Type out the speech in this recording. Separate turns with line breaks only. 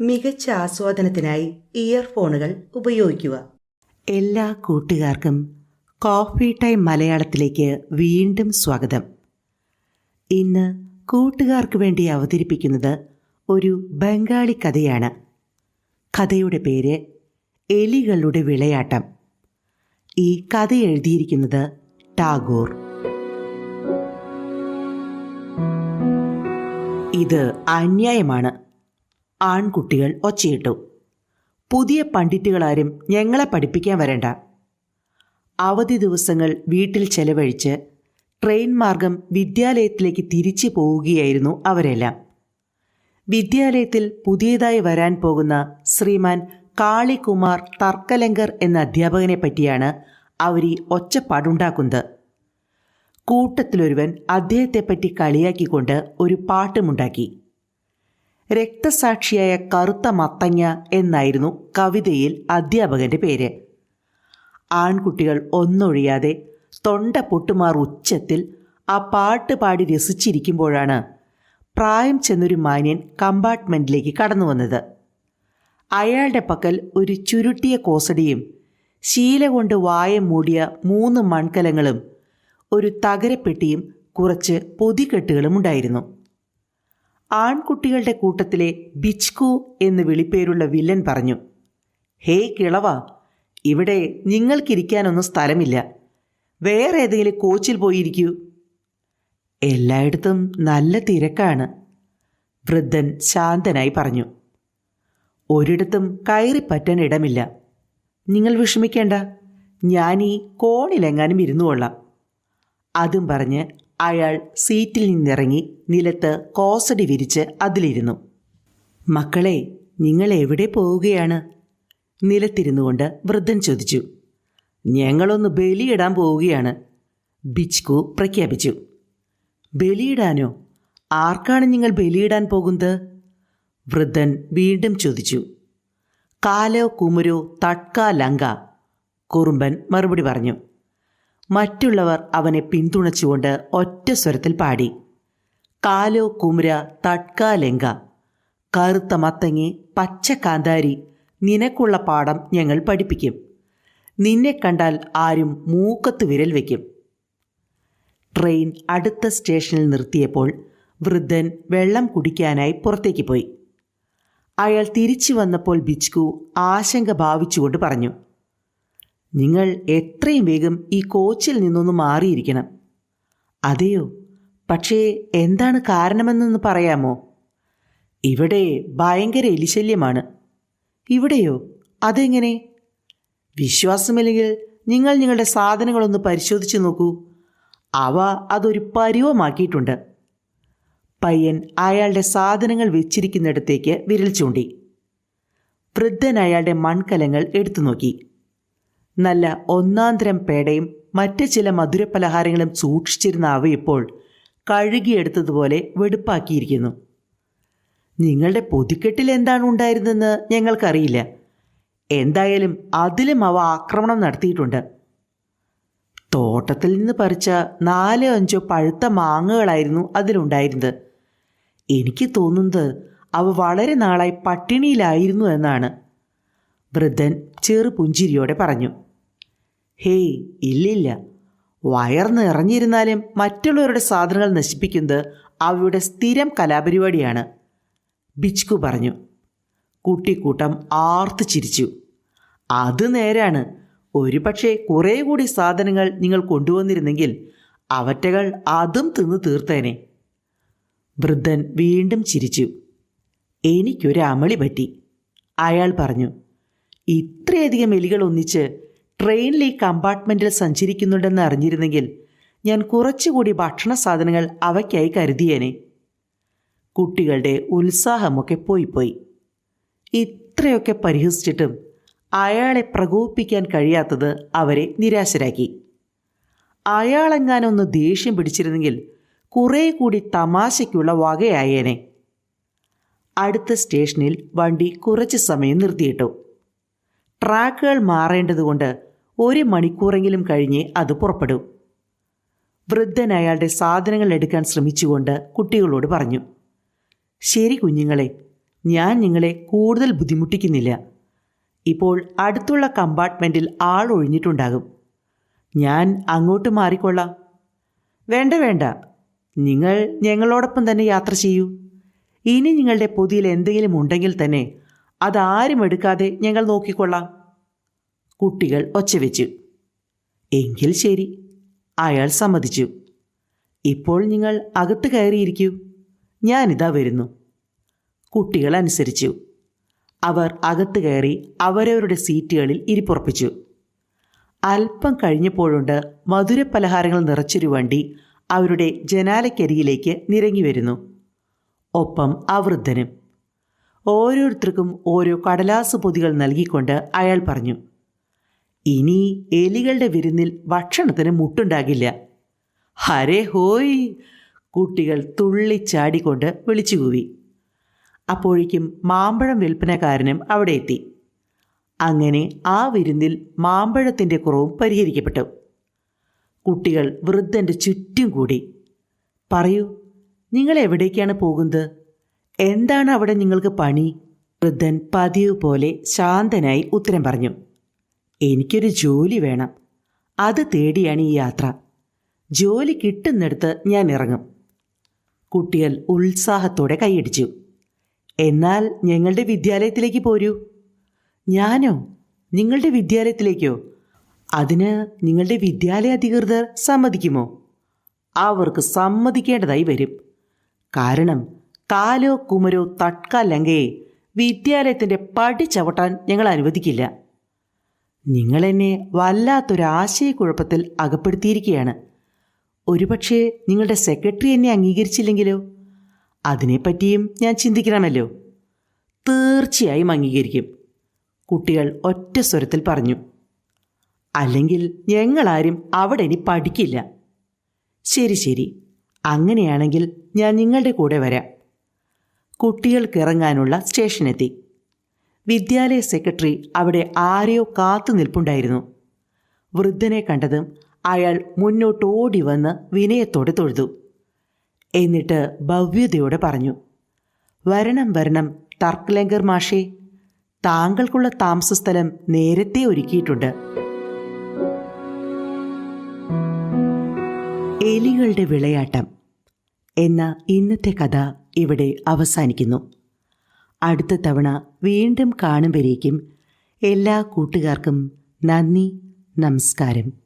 മികച്ച ആസ്വാദനത്തിനായി ഇയർഫോണുകൾ ഉപയോഗിക്കുക. എല്ലാ കൂട്ടുകാർക്കും കോഫി ടൈം മലയാളത്തിലേക്ക് വീണ്ടും സ്വാഗതം. ഇന്ന് കൂട്ടുകാർക്ക് വേണ്ടി അവതരിപ്പിക്കുന്നത് ഒരു ബംഗാളി കഥയാണ്. കഥയുടെ പേര് എലികളുടെ വിളയാട്ടം. ഈ കഥ എഴുതിയിരിക്കുന്നത് ടാഗോർ. ഇത് അന്യായമാണ്. ആൺകുട്ടികൾ ഒച്ചയിട്ടു. പുതിയ പണ്ഡിറ്റുകളാരും ഞങ്ങളെ പഠിപ്പിക്കാൻ വരണ്ട. അവധി ദിവസങ്ങൾ വീട്ടിൽ ചെലവഴിച്ച് ട്രെയിൻ മാർഗം വിദ്യാലയത്തിലേക്ക് തിരിച്ചു പോവുകയായിരുന്നു അവരെല്ലാം. വിദ്യാലയത്തിൽ പുതിയതായി വരാൻ പോകുന്ന ശ്രീമാൻ കാളികുമാർ തർക്കലങ്കർ എന്ന അധ്യാപകനെ പറ്റിയാണ് അവർ ഈ ഒച്ചപ്പാടുണ്ടാക്കുന്നത്. കൂട്ടത്തിലൊരുവൻ അദ്ദേഹത്തെപ്പറ്റി കളിയാക്കിക്കൊണ്ട് ഒരു പാട്ടുമുണ്ടാക്കി. രക്തസാക്ഷിയായ കറുത്ത മത്തങ്ങ എന്നായിരുന്നു കവിതയിൽ അധ്യാപകന്റെ പേര്. ആൺകുട്ടികൾ ഒന്നൊഴിയാതെ തൊണ്ട പൊട്ടുമാർ ഉച്ചത്തിൽ ആ പാട്ട് പാടി രസിച്ചിരിക്കുമ്പോഴാണ് പ്രായം ചെന്നൊരു മാന്യൻ കമ്പാർട്ട്മെന്റിലേക്ക് കടന്നു വന്നത്. അയാളുടെ പക്കൽ ഒരു ചുരുട്ടിയ കോസടിയും ശീല കൊണ്ട് വായ മൂടിയ മൂന്ന് മൺകലങ്ങളും ഒരു തകരപ്പെട്ടിയും കുറച്ച് പൊതികെട്ടുകളും ഉണ്ടായിരുന്നു. ആൺകുട്ടികളുടെ കൂട്ടത്തിലെ ബിച്കു എന്ന് വിളിപ്പേരുള്ള വില്ലൻ പറഞ്ഞു ഹേ കിളവ ഇവിടെ നിങ്ങൾക്കിരിക്കാനൊന്നും സ്ഥലമില്ല. വേറെ ഏതെങ്കിലും കോച്ചിൽ പോയിരിക്കൂ. എല്ലായിടത്തും നല്ല തിരക്കാണ് വൃദ്ധൻ ശാന്തനായി പറഞ്ഞു. ഒരിടത്തും കയറിപ്പറ്റാൻ ഇടമില്ല. നിങ്ങൾ വിഷമിക്കേണ്ട ഞാൻ ഈ കോണിലെങ്ങാനും ഇരുന്നു കൊള്ളാം അതും പറഞ്ഞ് അയാൾ സീറ്റിൽ നിന്നിറങ്ങി നിലത്ത് കോസടി വിരിച്ച് അതിലിരുന്നു. മക്കളെ നിങ്ങൾ എവിടെ പോവുകയാണ്? നിലത്തിരുന്നു കൊണ്ട് വൃദ്ധൻ ചോദിച്ചു. ഞങ്ങളൊന്ന് ബലിയിടാൻ പോവുകയാണ് ബിച്കു പ്രഖ്യാപിച്ചു. ബലിയിടാനോ? ആർക്കാണ് നിങ്ങൾ ബലിയിടാൻ പോകുന്നത്? വൃദ്ധൻ വീണ്ടും ചോദിച്ചു. കാലോ കുമുരോ തട്ക ലങ്ക കുറുമ്പൻ മറുപടി പറഞ്ഞു. മറ്റുള്ളവർ അവനെ പിന്തുണച്ചുകൊണ്ട് ഒറ്റ സ്വരത്തിൽ പാടി. കാലോ കുമുര തട്കാലെങ്ക ലങ്ക. കറുത്ത മത്തങ്ങി പച്ച കാന്താരി നിനക്കുള്ള പാഠം ഞങ്ങൾ പഠിപ്പിക്കും. നിന്നെ കണ്ടാൽ ആരും മൂക്കത്ത് വിരൽ വയ്ക്കും ട്രെയിൻ അടുത്ത സ്റ്റേഷനിൽ നിർത്തിയപ്പോൾ വൃദ്ധൻ വെള്ളം കുടിക്കാനായി പുറത്തേക്ക് പോയി. അയാൾ തിരിച്ചു വന്നപ്പോൾ ബിച്കു ആശങ്ക ഭാവിച്ചുകൊണ്ട് പറഞ്ഞു. നിങ്ങൾ എത്രയും വേഗം ഈ കോച്ചിൽ നിന്നൊന്ന് മാറിയിരിക്കണം. അതെയോ? പക്ഷേ എന്താണ് കാരണമെന്നൊന്ന് പറയാമോ? ഇവിടെ ഭയങ്കര എലിശല്യമാണ്. ഇവിടെയോ? അതെങ്ങനെ? വിശ്വാസമില്ലെങ്കിൽ നിങ്ങൾ നിങ്ങളുടെ സാധനങ്ങളൊന്ന് പരിശോധിച്ച് നോക്കൂ. അവ അതൊരു പരുവമാക്കിയിട്ടുണ്ട്. പയ്യൻ അയാളുടെ സാധനങ്ങൾ വെച്ചിരിക്കുന്നിടത്തേക്ക് വിരൽ ചൂണ്ടി. വൃദ്ധൻ അയാളുടെ മൺകലങ്ങൾ എടുത്തു നോക്കി. നല്ല ഒന്നാന്തരം പേടയും മറ്റ് ചില മധുരപലഹാരങ്ങളും സൂക്ഷിച്ചിരുന്ന അവ അവയിപ്പോൾ കഴുകിയെടുത്തതുപോലെ വെടുപ്പാക്കിയിരിക്കുന്നു. നിങ്ങളുടെ പൊതിക്കെട്ടിൽ എന്താണ് ഉണ്ടായിരുന്നെന്ന് ഞങ്ങൾക്കറിയില്ല. എന്തായാലും അതിലും അവ ആക്രമണം നടത്തിയിട്ടുണ്ട്. തോട്ടത്തിൽ നിന്ന് പറിച്ച നാലോ അഞ്ചോ പഴുത്ത മാങ്ങകളായിരുന്നു അതിലുണ്ടായിരുന്നത്. എനിക്ക് തോന്നുന്നത് അവ വളരെ നാളായി പട്ടിണിയിലായിരുന്നു എന്നാണ്. വൃദ്ധൻ ചെറുപുഞ്ചിരിയോടെ പറഞ്ഞു. ഹേയ് ഇല്ലില്ല. വയർ നിറഞ്ഞിരുന്നാലും മറ്റുള്ളവരുടെ സാധനങ്ങൾ നശിപ്പിക്കുന്നത് അവയുടെ സ്ഥിരം കലാപരിപാടിയാണ്. ബിച്കു പറഞ്ഞു. കുട്ടിക്കൂട്ടം ആർത്ത് ചിരിച്ചു. അത് നേരാണ്. ഒരു പക്ഷേ കുറേ കൂടി സാധനങ്ങൾ നിങ്ങൾ കൊണ്ടുവന്നിരുന്നെങ്കിൽ അവറ്റകൾ അതും തിന്ന് തീർത്തേനെ. വൃദ്ധൻ വീണ്ടും ചിരിച്ചു. എനിക്കൊരു അമളി പറ്റി. അയാൾ പറഞ്ഞു ഇത്രയധികം എലികൾ ഒന്നിച്ച് ട്രെയിനിൽ ഈ കമ്പാർട്ട്മെന്റിൽ സഞ്ചരിക്കുന്നുണ്ടെന്ന് അറിഞ്ഞിരുന്നെങ്കിൽ ഞാൻ കുറച്ചുകൂടി ഭക്ഷണ സാധനങ്ങൾ അവയ്ക്കായി കരുതിയേനെ. കുട്ടികളുടെ ഉത്സാഹമൊക്കെ പോയി പോയി ഇത്രയൊക്കെ പരിഹസിച്ചിട്ടും അയാളെ പ്രകോപിപ്പിക്കാൻ കഴിയാത്തത് അവരെ നിരാശരാക്കി. അയാളെങ്ങാനൊന്ന് ദേഷ്യം പിടിച്ചിരുന്നെങ്കിൽ കുറേ കൂടി തമാശയ്ക്കുള്ള വകയായേനെ. അടുത്ത സ്റ്റേഷനിൽ വണ്ടി കുറച്ച് സമയം നിർത്തിയിട്ടു. ട്രാക്കുകൾ മാറേണ്ടതുകൊണ്ട് ഒരു മണിക്കൂറെങ്കിലും കഴിഞ്ഞേ അത് പുറപ്പെടൂ. വൃദ്ധൻ അയാളുടെ സാധനങ്ങൾ എടുക്കാൻ ശ്രമിച്ചുകൊണ്ട് കുട്ടികളോട് പറഞ്ഞു ശരി കുഞ്ഞുങ്ങളെ ഞാൻ നിങ്ങളെ കൂടുതൽ ബുദ്ധിമുട്ടിക്കുന്നില്ല. ഇപ്പോൾ അടുത്തുള്ള കമ്പാർട്ട്മെന്റിൽ ആൾ ഒഴിഞ്ഞിട്ടുണ്ടാകും. ഞാൻ അങ്ങോട്ട് മാറിക്കൊള്ളാം. വേണ്ട വേണ്ട. നിങ്ങൾ ഞങ്ങളോടൊപ്പം തന്നെ യാത്ര ചെയ്യൂ. ഇനി നിങ്ങളുടെ പൊതിയിൽ എന്തെങ്കിലും ഉണ്ടെങ്കിൽ തന്നെ അതാരും എടുക്കാതെ ഞങ്ങൾ നോക്കിക്കൊള്ളാം. കുട്ടികൾ ഒച്ചവെച്ചു. എങ്കിൽ ശരി അയാൾ സമ്മതിച്ചു. ഇപ്പോൾ നിങ്ങൾ അകത്ത് കയറിയിരിക്കൂ. ഞാനിതാ വരുന്നു. കുട്ടികൾ അനുസരിച്ചു. അവർ അകത്ത് കയറി അവരവരുടെ സീറ്റുകളിൽ ഇരിപ്പുറപ്പിച്ചു. അല്പം കഴിഞ്ഞപ്പോഴുണ്ട് മധുരപലഹാരങ്ങൾ നിറച്ചൊരു വണ്ടി അവരുടെ ജനാലക്കരിയിലേക്ക് നിരങ്ങി വരുന്നു. ഒപ്പം അവൃദ്ധനും. ഓരോരുത്തർക്കും ഓരോ കടലാസ് പൊതികൾ നൽകിക്കൊണ്ട് അയാൾ പറഞ്ഞു ഇനി എലികളുടെ വിരുന്നിൽ ഭക്ഷണത്തിന് മുട്ടുണ്ടാകില്ല. ഹരേ ഹോയ്! കുട്ടികൾ തുള്ളിച്ചാടിക്കൊണ്ട് വിളിച്ചുകൂവി. അപ്പോഴേക്കും മാമ്പഴം വിൽപ്പനക്കാരനും അവിടെ എത്തി. അങ്ങനെ ആ വിരുന്നിൽ മാമ്പഴത്തിന്റെ കുറവും പരിഹരിക്കപ്പെട്ടു. കുട്ടികൾ വൃദ്ധന്റെ ചുറ്റും കൂടി. പറയൂ നിങ്ങൾ എവിടേക്കാണ് പോകുന്നത്? എന്താണ് അവിടെ നിങ്ങൾക്ക് പണി? വൃദ്ധൻ പതിവ് പോലെ ശാന്തനായി ഉത്തരം പറഞ്ഞു. എനിക്കൊരു ജോലി വേണം. അത് തേടിയാണ് ഈ യാത്ര. ജോലി കിട്ടുന്നിടത്ത് ഞാൻ ഇറങ്ങും. കുട്ടികൾ ഉത്സാഹത്തോടെ കൈയടിച്ചു. എന്നാൽ ഞങ്ങളുടെ വിദ്യാലയത്തിലേക്ക് പോരൂ. ഞാനോ? നിങ്ങളുടെ വിദ്യാലയത്തിലേക്കോ? അതിന് നിങ്ങളുടെ വിദ്യാലയ അധികൃതർ സമ്മതിക്കുമോ? അവർക്ക് സമ്മതിക്കേണ്ടതായി വരും. കാരണം കാലോ കുമരോ തട്കാലങ്കയെ വിദ്യാലയത്തിന്റെ പടി ചവിട്ടാൻ ഞങ്ങൾ അനുവദിക്കില്ല. നിങ്ങളെന്നെ വല്ലാത്തൊരു ആശയക്കുഴപ്പത്തിൽ അകപ്പെടുത്തിയിരിക്കുകയാണ്. ഒരുപക്ഷെ നിങ്ങളുടെ സെക്രട്ടറി എന്നെ അംഗീകരിച്ചില്ലെങ്കിലോ? അതിനെപ്പറ്റിയും ഞാൻ ചിന്തിക്കണമല്ലോ. തീർച്ചയായും അംഗീകരിക്കും. കുട്ടികൾ ഒറ്റ സ്വരത്തിൽ പറഞ്ഞു. അല്ലെങ്കിൽ ഞങ്ങളാരും അവിടെ ഇനി പഠിക്കില്ല. ശരി ശരി. അങ്ങനെയാണെങ്കിൽ ഞാൻ നിങ്ങളുടെ കൂടെ വരാം. കുട്ടികൾക്കിറങ്ങാനുള്ള സ്റ്റേഷനെത്തി. വിദ്യാലയ സെക്രട്ടറി അവിടെ ആരെയോ കാത്തു നിൽപ്പുണ്ടായിരുന്നു. വൃദ്ധനെ കണ്ടതും അയാൾ മുന്നോട്ട് ഓടി വന്ന് വിനയത്തോടെ തൊഴുതു. എന്നിട്ട് ഭവ്യതയോടെ പറഞ്ഞു വരണം വരണം തർക്കലങ്കർ മാഷേ താങ്കൾക്കുള്ള താമസസ്ഥലം നേരത്തെ ഒരുക്കിയിട്ടുണ്ട്. എലികളുടെ വിളയാട്ടം എന്ന ഇന്നത്തെ കഥ ഇവിടെ അവസാനിക്കുന്നു. അടുത്ത തവണ വീണ്ടും കാണുമ്പോഴേക്കും എല്ലാ കൂട്ടുകാർക്കും നന്ദി നമസ്കാരം.